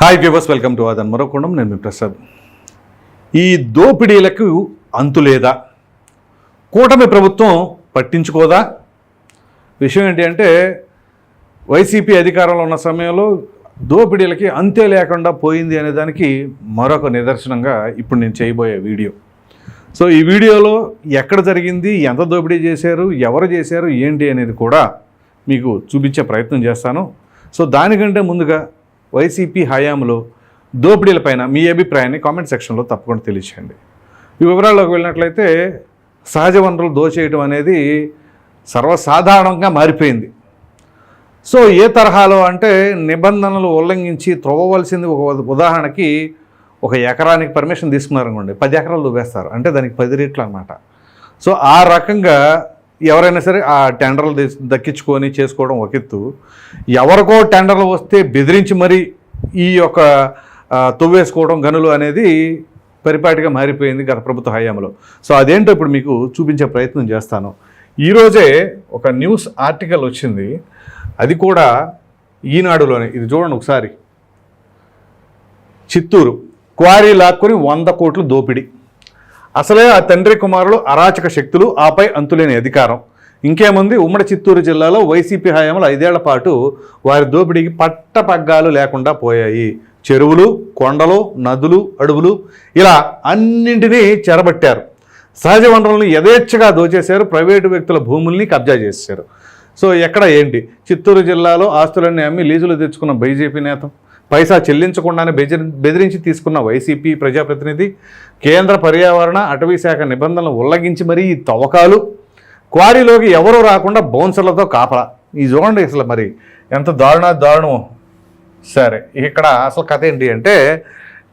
Hi viewers welcome to అదన్ మరొకుండం నేను మీ ప్రసాద్ ఈ దోపిడీలకు అంతు లేదా? కూటమి ప్రభుత్వం పట్టించుకోదా? విషయం ఏంటి అంటే వైసీపీ అధికారంలో ఉన్న సమయంలో దోపిడీలకి అంతే లేకుండా పోయింది అనే దానికి మరొక నిదర్శనంగా ఇప్పుడు నేను చేయబోయే వీడియో. సో ఈ వీడియోలో ఎక్కడ జరిగింది ఎంత దోపిడీ చేశారు ఎవరు చేశారు ఏంటి అనేది కూడా మీకు చూపించే ప్రయత్నం చేస్తాను. సో దానికంటే ముందుగా వైసీపీ హయాంలో దోపిడీలపైన మీ అభిప్రాయాన్ని కామెంట్ సెక్షన్లో తప్పకుండా తెలియచేయండి. ఈ వివరాల్లోకి వెళ్ళినట్లయితే సహజ వనరులు దోచేయడం అనేది సర్వసాధారణంగా మారిపోయింది. సో ఏ తరహాలో అంటే నిబంధనలు ఉల్లంఘించి త్రవ్వవలసింది ఒక ఉదాహరణకి ఒక ఎకరానికి పర్మిషన్ తీసుకున్నారనుకోండి పది ఎకరాలు దువ్వేస్తారు. అంటే దానికి పది రేట్లు అనమాట సో ఆ రకంగా ఎవరైనా సరే ఆ టెండర్లు దక్కించుకొని చేసుకోవడం ఒక ఎత్తు. ఎవరికో టెండర్లు వస్తే బెదిరించి మరి ఈ యొక్క తొవ్వేసుకోవడం గనులు అనేది పరిపాటిగా మారిపోయింది గత ప్రభుత్వ హయాంలో. సో అదేంటో ఇప్పుడు మీకు చూపించే ప్రయత్నం చేస్తాను. ఈరోజే ఒక న్యూస్ ఆర్టికల్ వచ్చింది. అది కూడా ఈనాడులోనే. ఇది చూడండి ఒకసారి. చిత్తూరు. క్వారీ లాక్కుని వంద కోట్లు దోపిడీ. అసలే ఆ తండ్రి కుమారులు అరాచక శక్తులు ఆపై అంతులేని అధికారం. ఇంకేముంది? ఉమ్మడి చిత్తూరు జిల్లాలో వైసీపీ హయాంలో ఐదేళ్ళ పాటు వారి దోపిడీకి పట్టపగ్గాలు లేకుండా పోయాయి. చెరువులు కొండలు నదులు అడవులు ఇలా అన్నింటినీ చెరబట్టారు. సహజ వనరులను యథేచ్ఛగా దోచేశారు ప్రైవేటు వ్యక్తుల భూముల్ని కబ్జా చేశారు. సో ఎక్కడ ఏంటి? చిత్తూరు జిల్లాలో ఆస్తులన్నీ అమ్మి లీజులు తెచ్చుకున్న బీజేపీ నేత పైసా చెల్లించకుండానే బెదిరి బెదిరించి తీసుకున్న వైసీపీ ప్రజాప్రతినిధి కేంద్ర పర్యావరణ అటవీ శాఖ నిబంధనలు ఉల్లంఘించి మరీ ఈ తవ్వకాలు. క్వారీలోకి ఎవరూ రాకుండా బౌన్సర్లతో కాపలా. ఈ చూడండి అసలు మరి ఎంత దారుణ దారుణం. సరే ఇక్కడ అసలు కథ ఏంటి అంటే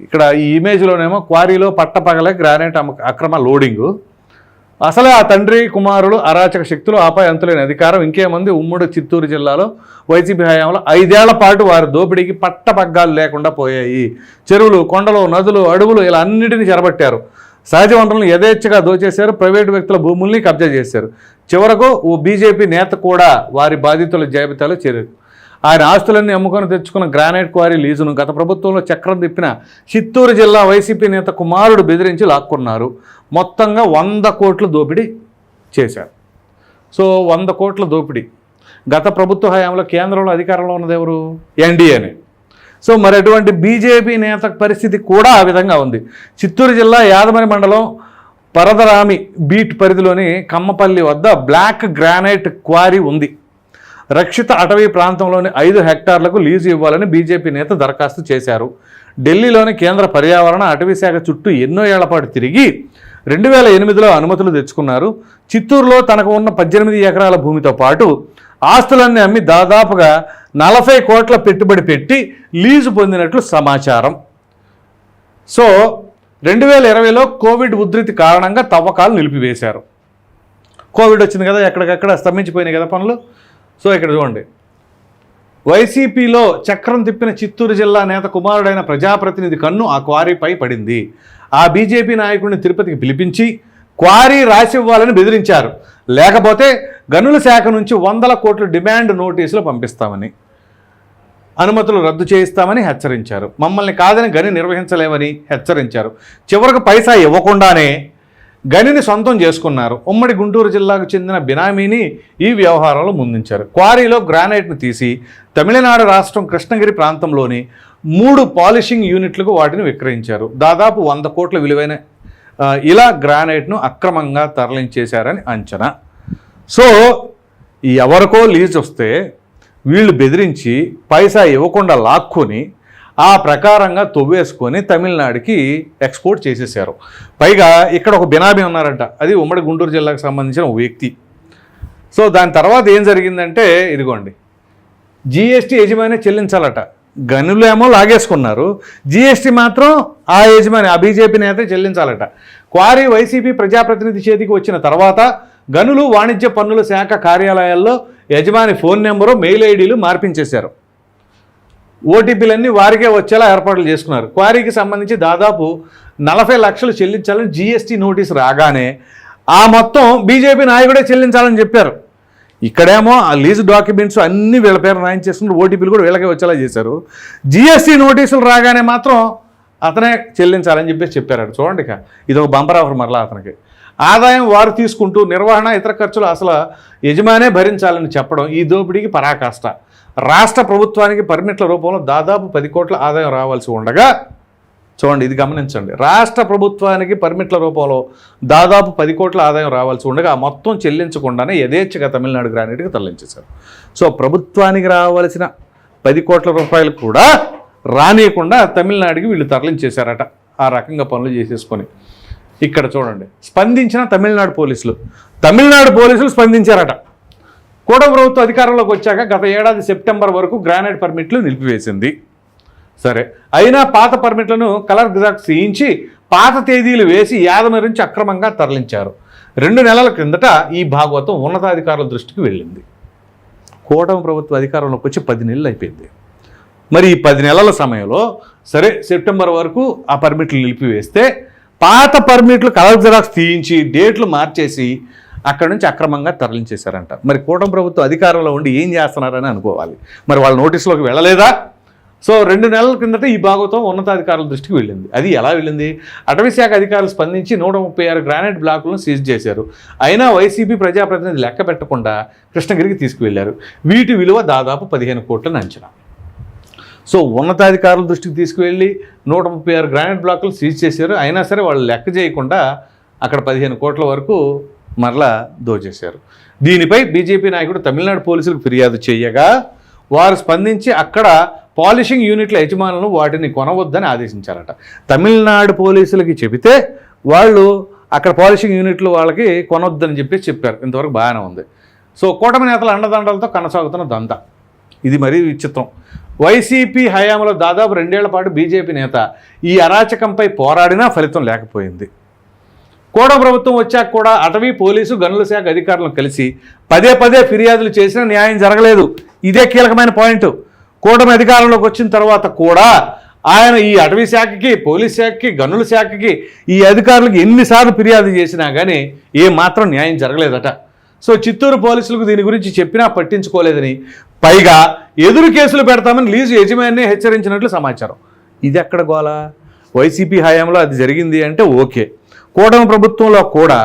ఇక్కడ ఈ ఇమేజ్లోనేమో క్వారీలో పట్టపగలే గ్రానైట్ అమ్మ- అక్రమ లోడింగు. అసలే ఆ తండ్రి కుమారులు అరాచక శక్తులు ఆపై అంతులేని అధికారం. ఇంకేమంది ఉమ్మడి చిత్తూరు జిల్లాలో వైసీపీ హయాంలో ఐదేళ్ళ పాటు వారి దోపిడీకి పట్టపగ్గాలు లేకుండా పోయాయి. చెరువులు కొండలు నదులు అడవులు ఇలా అన్నిటిని చెరబట్టారు. సహజ వనరులను యథేచ్ఛగా దోచేశారు. ప్రైవేటు వ్యక్తుల భూముల్ని కబ్జా చేశారు. చివరకు ఓ బీజేపీ నేత కూడా వారి బాధితుల జాబితాలో చేరారు. ఆయన ఆస్తులన్నీ అమ్ముకొని తెచ్చుకున్న గ్రానైట్ క్వారీ లీజును గత ప్రభుత్వంలో చక్రం తిప్పిన చిత్తూరు జిల్లా వైసీపీ నేత కుమారుడు బెదిరించి లాక్కున్నారు. మొత్తంగా వంద కోట్ల దోపిడీ చేశారు. సో వంద కోట్ల దోపిడీ. గత ప్రభుత్వ హయాంలో కేంద్రంలో అధికారంలో ఉన్నది ఎవరు? ఎన్డీఏనే. సో మరి అటువంటి బీజేపీ నేత పరిస్థితి కూడా ఆ విధంగా ఉంది. చిత్తూరు జిల్లా యాదమరి మండలం పరదరామి బీట్ పరిధిలోని కమ్మపల్లి వద్ద బ్లాక్ గ్రానైట్ క్వారీ ఉంది. రక్షిత అటవీ ప్రాంతంలోని ఐదు హెక్టార్లకు లీజు ఇవ్వాలని బీజేపీ నేత దరఖాస్తు చేశారు. ఢిల్లీలోని కేంద్ర పర్యావరణ అటవీ శాఖ చుట్టూ ఎన్నో ఏళ్ళపాటు తిరిగి రెండు వేల ఎనిమిదిలో అనుమతులు తెచ్చుకున్నారు. చిత్తూరులో తనకు ఉన్న పద్దెనిమిది ఎకరాల భూమితో పాటు ఆస్తులన్నీ అమ్మి దాదాపుగా నలభై కోట్ల పెట్టుబడి పెట్టి లీజు పొందినట్లు సమాచారం. సో రెండు వేల ఇరవైలో కోవిడ్ ఉధృతి కారణంగా తవ్వకాలు నిలిపివేశారు. కోవిడ్ వచ్చింది కదా ఎక్కడికక్కడ స్తంభించిపోయినాయి కదా పనులు. సో ఇక్కడ చూడండి. వైసీపీలో చక్రం తిప్పిన చిత్తూరు జిల్లా నేత కుమారుడైన ప్రజాప్రతినిధి కన్ను ఆ క్వారీపై పడింది. ఆ బీజేపీ నాయకుడిని తిరుపతికి పిలిపించి క్వారీ రాసి ఇవ్వాలని బెదిరించారు. లేకపోతే గనుల శాఖ నుంచి వందల కోట్ల డిమాండ్ నోటీసులు పంపిస్తామని అనుమతులు రద్దు చేయిస్తామని హెచ్చరించారు. మమ్మల్ని కాదని గని నిర్వహించలేమని హెచ్చరించారు. చివరకు పైసా ఇవ్వకుండానే గనిని సొంతం చేసుకున్నారు. ఉమ్మడి గుంటూరు జిల్లాకు చెందిన బినామీని ఈ వ్యవహారంలో ముందుంచారు. క్వారీలో గ్రానైట్ను తీసి తమిళనాడు రాష్ట్రం కృష్ణగిరి ప్రాంతంలోని మూడు పాలిషింగ్ యూనిట్లకు వాటిని విక్రయించారు. దాదాపు వంద కోట్ల విలువైన ఇలా గ్రానైట్ను అక్రమంగా తరలించేశారని అంచనా. సో ఎవరికో లీజ్ వస్తే వీళ్ళు బెదిరించి పైసా ఇవ్వకుండా లాక్కొని ఆ ప్రకారంగా తొవ్వేసుకొని తమిళనాడుకి ఎక్స్పోర్ట్ చేసేసారు పైగా ఇక్కడ ఒక బినాబీ ఉన్నారంట. అది ఉమ్మడి గుంటూరు జిల్లాకు సంబంధించిన ఒక వ్యక్తి. సో దాని తర్వాత ఏం జరిగిందంటే ఇదిగోండి. జిఎస్టీ యజమాని చెల్లించాలట. గనులేమో లాగేసుకున్నారు. జిఎస్టీ మాత్రం ఆ యజమాని ఆ బీజేపీ నేత చెల్లించాలట. క్వారీ వైసీపీ ప్రజాప్రతినిధి చేతికి వచ్చిన తర్వాత గనులు వాణిజ్య పన్నుల శాఖ కార్యాలయాల్లో యజమాని ఫోన్ నెంబరు మెయిల్ ఐడీలు మార్పించేశారు. ఓటీపీలన్నీ వారికే వచ్చేలా ఏర్పాట్లు చేసుకున్నారు. క్వారీకి సంబంధించి దాదాపు నలభై లక్షలు చెల్లించాలని జీఎస్టీ నోటీస్ రాగానే ఆ మొత్తం బీజేపీ నాయకుడే చెల్లించాలని చెప్పారు. ఇక్కడేమో ఆ లీజ్ డాక్యుమెంట్స్ అన్ని వీళ్ళ పేరు రాయించేసుకుని ఓటీపీలు కూడా వీళ్ళకే వచ్చేలా చేశారు. జిఎస్టీ నోటీసులు రాగానే మాత్రం అతనే చెల్లించాలని చెప్పేసి చెప్పారు చూడండి ఇక ఇది ఒక బంపర్ ఆఫర్ మరలా అతనికి. ఆదాయం వారు తీసుకుంటూ నిర్వహణ ఇతర ఖర్చులు అసలు యజమానే భరించాలని చెప్పడం ఈ దోపిడీకి పరాకాష్ట. రాష్ట్ర ప్రభుత్వానికి పర్మిట్ల రూపంలో దాదాపు పది కోట్ల ఆదాయం రావాల్సి ఉండగా చూడండి ఇది గమనించండి రాష్ట్ర ప్రభుత్వానికి పర్మిట్ల రూపంలో దాదాపు పది కోట్ల ఆదాయం రావాల్సి ఉండగా ఆ మొత్తం చెల్లించకుండానే యథేచ్ఛగా తమిళనాడు గ్రానైట్కి తరలించేశారు. సో ప్రభుత్వానికి రావాల్సిన పది కోట్ల రూపాయలు కూడా రానియకుండా తమిళనాడుకి వీళ్ళు తరలించేశారట ఆ రకంగా పనులు చేసేసుకొని. ఇక్కడ చూడండి స్పందించిన తమిళనాడు పోలీసులు తమిళనాడు పోలీసులు స్పందించారట. కూడ ప్రభుత్వ అధికారంలోకి వచ్చాక గత ఏడాది సెప్టెంబర్ వరకు గ్రానైట్ పర్మిట్లు నిలిపివేసింది. సరే అయినా పాత పర్మిట్లను కలర్ జిరాక్స్ చేయించి పాత తేదీలు వేసి యాదమరి నుంచి అక్రమంగా తరలించారు. రెండు నెలల క్రిందట ఈ భాగవతం ఉన్నతాధికారుల దృష్టికి వెళ్ళింది. కూటమి ప్రభుత్వ అధికారంలోకి వచ్చి పది నెలలు అయిపోయింది. మరి ఈ పది నెలల సమయంలో సరే సెప్టెంబర్ వరకు ఆ పర్మిట్లు నిలిపివేస్తే పాత పర్మిట్లు కలర్ జిరాక్స్ తీయించి డేట్లు మార్చేసి అక్కడ నుంచి అక్రమంగా తరలించేశారంట. మరి కూటమి ప్రభుత్వం అధికారంలో ఉండి ఏం చేస్తున్నారని అనుకోవాలి. మరి వాళ్ళ నోటీసులోకి వెళ్ళలేదా? సో రెండు నెలల కిందట ఈ భాగవతం ఉన్నతాధికారుల దృష్టికి వెళ్ళింది. అది ఎలా వెళ్ళింది? అటవీ శాఖ అధికారులు స్పందించి నూట ముప్పై ఆరు గ్రానైట్ బ్లాకులను సీజ్ చేశారు. అయినా వైసీపీ ప్రజాప్రతినిధి లెక్క పెట్టకుండా కృష్ణగిరికి తీసుకువెళ్ళారు. వీటి విలువ దాదాపు పదిహేను కోట్లని అంచనా. సో ఉన్నతాధికారుల దృష్టికి తీసుకువెళ్ళి నూట ముప్పై ఆరు గ్రానైట్ బ్లాకులు సీజ్ చేశారు. అయినా సరే వాళ్ళు లెక్క చేయకుండా అక్కడ పదిహేను కోట్ల వరకు మరలా దోచేశారు. దీనిపై బీజేపీ నాయకుడు తమిళనాడు పోలీసులకు ఫిర్యాదు చేయగా వారు స్పందించి అక్కడ పాలిషింగ్ యూనిట్ల యజమానులను వాటిని కొనవద్దని ఆదేశించారట. తమిళనాడు పోలీసులకి చెబితే వాళ్ళు అక్కడ పాలిషింగ్ యూనిట్లు వాళ్ళకి కొనవద్దని చెప్పి చెప్పారు. ఇంతవరకు బాగానే ఉంది. సో కూటమి నేతల అండదండలతో కొనసాగుతున్న దంత. ఇది మరీ విచిత్రం. వైసీపీ హయాంలో దాదాపు రెండేళ్ళ పాటు బీజేపీ నేత ఈ అరాచకంపై పోరాడినా ఫలితం లేకపోయింది. కోడ ప్రభుత్వం వచ్చాక కూడా అటవీ పోలీసు గనుల శాఖ అధికారులను కలిసి పదే పదే ఫిర్యాదులు చేసినా న్యాయం జరగలేదు. ఇదే కీలకమైన పాయింట్. కూటమి అధికారంలోకి వచ్చిన తర్వాత కూడా ఆయన ఈ అటవీ శాఖకి పోలీస్ శాఖకి గనుల శాఖకి ఈ అధికారులకు ఎన్నిసార్లు ఫిర్యాదు చేసినా కానీ ఏ మాత్రం న్యాయం జరగలేదట. సో చిత్తూరు పోలీసులకు దీని గురించి చెప్పినా పట్టించుకోలేదని పైగా ఎదురు కేసులు పెడతామని లీజు యజమాని హెచ్చరించినట్లు సమాచారం. ఇది ఎక్కడ గోల? వైసీపీ హయాంలో అది జరిగింది అంటే ఓకే. కూటమి ప్రభుత్వంలో కూడా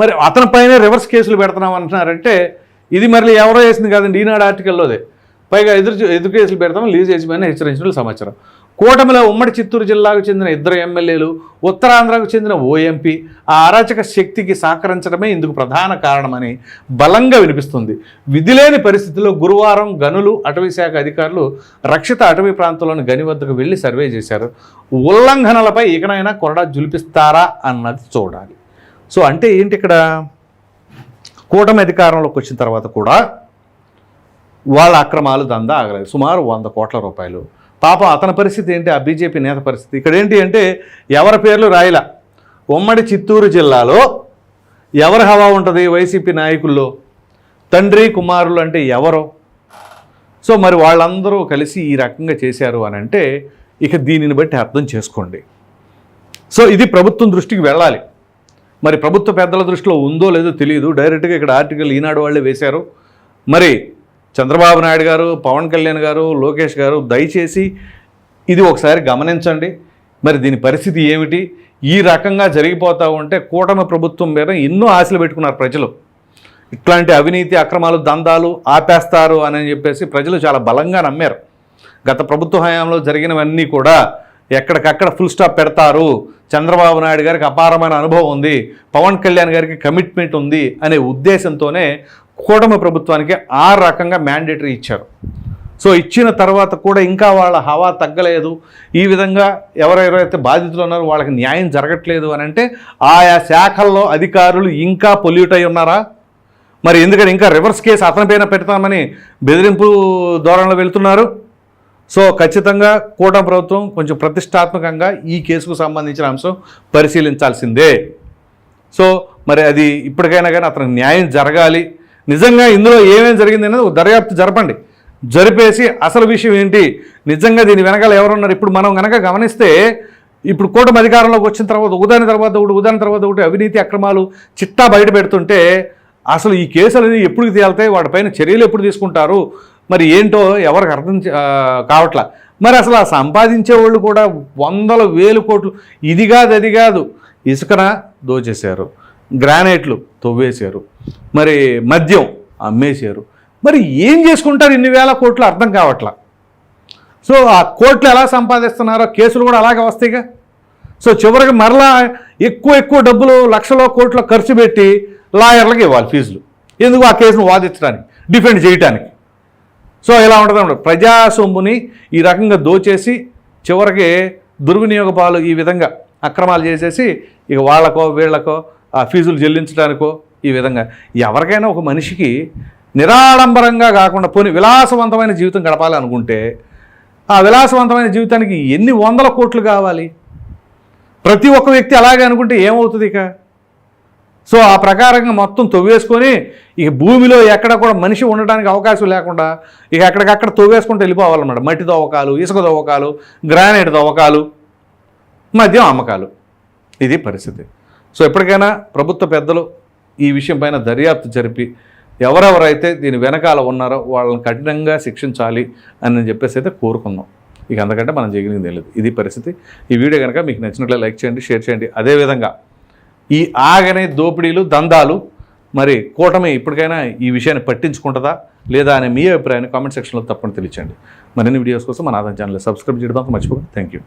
మరి అతనిపైనే రివర్స్ కేసులు పెడుతున్నాం అంటున్నారంటే ఇది మరి ఎవరో వేసింది కాదండి ఈనాడు ఆర్టికల్లోదే. పైగా ఎదురు ఎదురు కేసులు పెడతాం లీజ్ యజమాని హెచ్చరించిన సమాచారం. కూటమిలో ఉమ్మడి చిత్తూరు జిల్లాకు చెందిన ఇద్దరు ఎమ్మెల్యేలు ఉత్తరాంధ్రకు చెందిన ఓఎంపీ ఆ అరాచక శక్తికి సహకరించడమే ఇందుకు ప్రధాన కారణమని బలంగా వినిపిస్తుంది. విధిలేని పరిస్థితుల్లో గురువారం గనులు అటవీ శాఖ అధికారులు రక్షిత అటవీ ప్రాంతంలోని గని వద్దకు వెళ్ళి సర్వే చేశారు. ఉల్లంఘనలపై ఇకనైనా కొరడా జులిపిస్తారా అన్నది చూడాలి. సో అంటే ఏంటి ఇక్కడ? కూటమి అధికారంలోకి వచ్చిన తర్వాత కూడా వాళ్ళ అక్రమాలు దందా ఆగలేదు. సుమారు వంద కోట్ల రూపాయలు పాపం అతని పరిస్థితి ఏంటి? ఆ బీజేపీ నేత పరిస్థితి. ఇక్కడ ఏంటి అంటే ఎవరి పేర్లు రాయల? ఉమ్మడి చిత్తూరు జిల్లాలో ఎవరి హవా ఉంటుంది వైసీపీ నాయకుల్లో? తండ్రి కుమారులు అంటే ఎవరో? సో మరి వాళ్ళందరూ కలిసి ఈ రకంగా చేశారు అని అంటే ఇక దీనిని బట్టి అర్థం చేసుకోండి. సో ఇది ప్రభుత్వం దృష్టికి వెళ్ళాలి. మరి ప్రభుత్వ పెద్దల దృష్టిలో ఉందో లేదో తెలియదు డైరెక్ట్గా ఇక్కడ ఆర్టికల్ ఈనాడు వాళ్ళే వేశారు. మరి చంద్రబాబు నాయుడు గారు పవన్ కళ్యాణ్ గారు లోకేష్ గారు దయచేసి ఇది ఒకసారి గమనించండి. మరి దీని పరిస్థితి ఏమిటి? ఈ రకంగా జరిగిపోతూ ఉంటే కూటమి ప్రభుత్వం మీద ఎన్నో ఆశలు పెట్టుకున్నారు ప్రజలు. ఇట్లాంటి అవినీతి అక్రమాలు దందాలు ఆపేస్తారు అని చెప్పేసి ప్రజలు చాలా బలంగా నమ్మారు. గత ప్రభుత్వ హయాంలో జరిగినవన్నీ కూడా ఎక్కడికక్కడ ఫుల్ స్టాప్ పెడతారు. చంద్రబాబు నాయుడు గారికి అపారమైన అనుభవం ఉంది. పవన్ కళ్యాణ్ గారికి కమిట్మెంట్ ఉంది అనే ఉద్దేశంతోనే కూటమి ప్రభుత్వానికి ఆ రకంగా మ్యాండేటరీ ఇచ్చారు. సో ఇచ్చిన తర్వాత కూడా ఇంకా వాళ్ళ హవా తగ్గలేదు. ఈ విధంగా ఎవరెవరైతే బాధితులు ఉన్నారో వాళ్ళకి న్యాయం జరగట్లేదు అని అంటే ఆయా శాఖల్లో అధికారులు ఇంకా పొల్యూట్ అయి ఉన్నారా? మరి ఎందుకంటే ఇంకా రివర్స్ కేసు అతని పైన పెడతామని బెదిరింపు ధోరణిలో వెళ్తున్నారు? సో ఖచ్చితంగా కూటమి ప్రభుత్వం కొంచెం ప్రతిష్టాత్మకంగా ఈ కేసుకు సంబంధించిన అంశం పరిశీలించాల్సిందే. సో మరి అది ఇప్పటికైనా కానీ అతనికి న్యాయం జరగాలి. నిజంగా ఇందులో ఏమేమి జరిగింది అనేది ఒక దర్యాప్తు జరపండి. జరిపేసి అసలు విషయం ఏంటి? నిజంగా దీని వెనకాల ఎవరున్నారు? ఇప్పుడు మనం కనుక గమనిస్తే ఇప్పుడు కూటమి అధికారంలోకి వచ్చిన తర్వాత ఉదాహరణ తర్వాత ఒకటి ఉదాహరణ తర్వాత ఒకటి అవినీతి అక్రమాలు చిట్టా బయట పెడుతుంటే అసలు ఈ కేసులు ఎప్పుడు తేలుతాయి? వాటిపైన చర్యలు ఎప్పుడు తీసుకుంటారు? మరి ఏంటో ఎవరికి అర్థం చే- కావట్లా? మరి అసలు ఆ సంపాదించే వాళ్ళు కూడా వందల వేలు కోట్లు ఇది కాదు అది కాదు ఇసుకన దోచేశారు. గ్రానైట్లు తవ్వేశారు. మరి మద్యం అమ్మేశారు. మరి ఏం చేసుకుంటారు ఇన్ని వేల కోట్లు అర్థం కావట్లా? సో ఆ కోట్లు ఎలా సంపాదిస్తున్నారో కేసులు కూడా అలాగే వస్తాయిగా. సో చివరికి మరలా ఎక్కువ ఎక్కువ డబ్బులు లక్షలో కోట్ల ఖర్చు పెట్టి లాయర్లకు ఇవ్వాలి ఫీజులు. ఎందుకు ఆ కేసును వాదించడానికి డిఫెండ్ చేయడానికి సో ఇలా ఉంటుంది ప్రజా సొమ్ముని ఈ రకంగా దోచేసి చివరికి దుర్వినియోగ పాలు ఈ విధంగా అక్రమాలు చేసేసి ఇక వాళ్ళకో వీళ్ళకో ఆ ఫీజులు చెల్లించడానికో ఈ విధంగా. ఎవరికైనా ఒక మనిషికి నిరాడంబరంగా కాకుండా పోని విలాసవంతమైన జీవితం గడపాలి అనుకుంటే ఆ విలాసవంతమైన జీవితానికి ఎన్ని వందల కోట్లు కావాలి? ప్రతి ఒక్క వ్యక్తి అలాగే అనుకుంటే ఏమవుతుంది ఇక? సో ఆ ప్రకారంగా మొత్తం తవ్వేసుకొని ఇక భూమిలో ఎక్కడ కూడా మనిషి ఉండడానికి అవకాశం లేకుండా ఇక ఎక్కడికక్కడ తవ్వేసుకుంటూ వెళ్ళిపోవాలన్నమాట. మట్టి తవ్వకాలు ఇసుక తవ్వకాలు గ్రానైట్ దవ్వకాలు మద్యం అమ్మకాలు. ఇది పరిస్థితి. సో ఎప్పటికైనా ప్రభుత్వ పెద్దలు ఈ విషయం పైన దర్యాప్తు జరిపి ఎవరెవరైతే దీని వెనకాల ఉన్నారో వాళ్ళని కఠినంగా శిక్షించాలి అని చెప్పేసి అయితే కోరుకుందాం. ఇక అంతకంటే మనం చేయగలిగింది తెలియదు ఇది పరిస్థితి. ఈ వీడియో కనుక మీకు నచ్చినట్లే లైక్ చేయండి షేర్ చేయండి. అదేవిధంగా ఈ ఆగనే దోపిడీలు దందాలు మరి కూటమి ఇప్పటికైనా ఈ విషయాన్ని పట్టించుకుంటుందా లేదా అనే మీ అభిప్రాయాన్ని కామెంట్ సెక్షన్లో తప్పకుండా తెలియచండి మరిన్ని వీడియోస్ కోసం మన ఆదాయం ఛానల్ సబ్స్క్రైబ్ చేయడం మర్చిపోకండి. Thank you